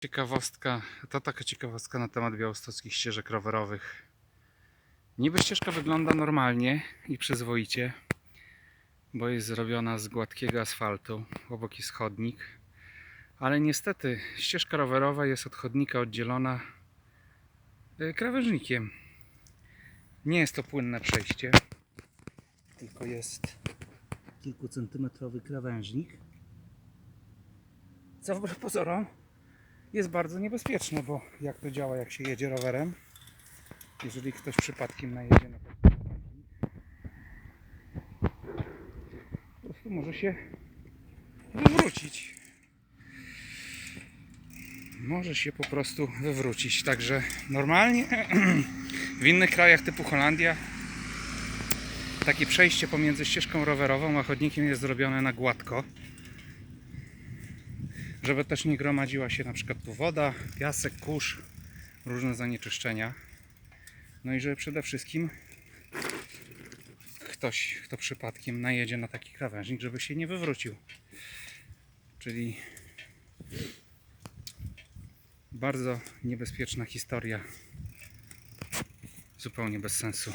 Ciekawostka, to taka ciekawostka na temat białostockich ścieżek rowerowych. Niby ścieżka wygląda normalnie i przyzwoicie, bo jest zrobiona z gładkiego asfaltu, obok jest chodnik, ale niestety ścieżka rowerowa jest od chodnika oddzielona y, krawężnikiem. Nie jest to płynne przejście, tylko jest kilkucentymetrowy krawężnik, co wbrew pozorom jest bardzo niebezpieczne, bo jak to działa, jak się jedzie rowerem, jeżeli ktoś przypadkiem najedzie na po prostu może się wywrócić. Może się po prostu wywrócić. Także normalnie w innych krajach typu Holandia takie przejście pomiędzy ścieżką rowerową a chodnikiem jest zrobione na gładko żeby też nie gromadziła się na przykład tu woda, piasek, kurz, różne zanieczyszczenia. No i żeby przede wszystkim ktoś, kto przypadkiem najedzie na taki krawężnik, żeby się nie wywrócił. Czyli bardzo niebezpieczna historia, zupełnie bez sensu.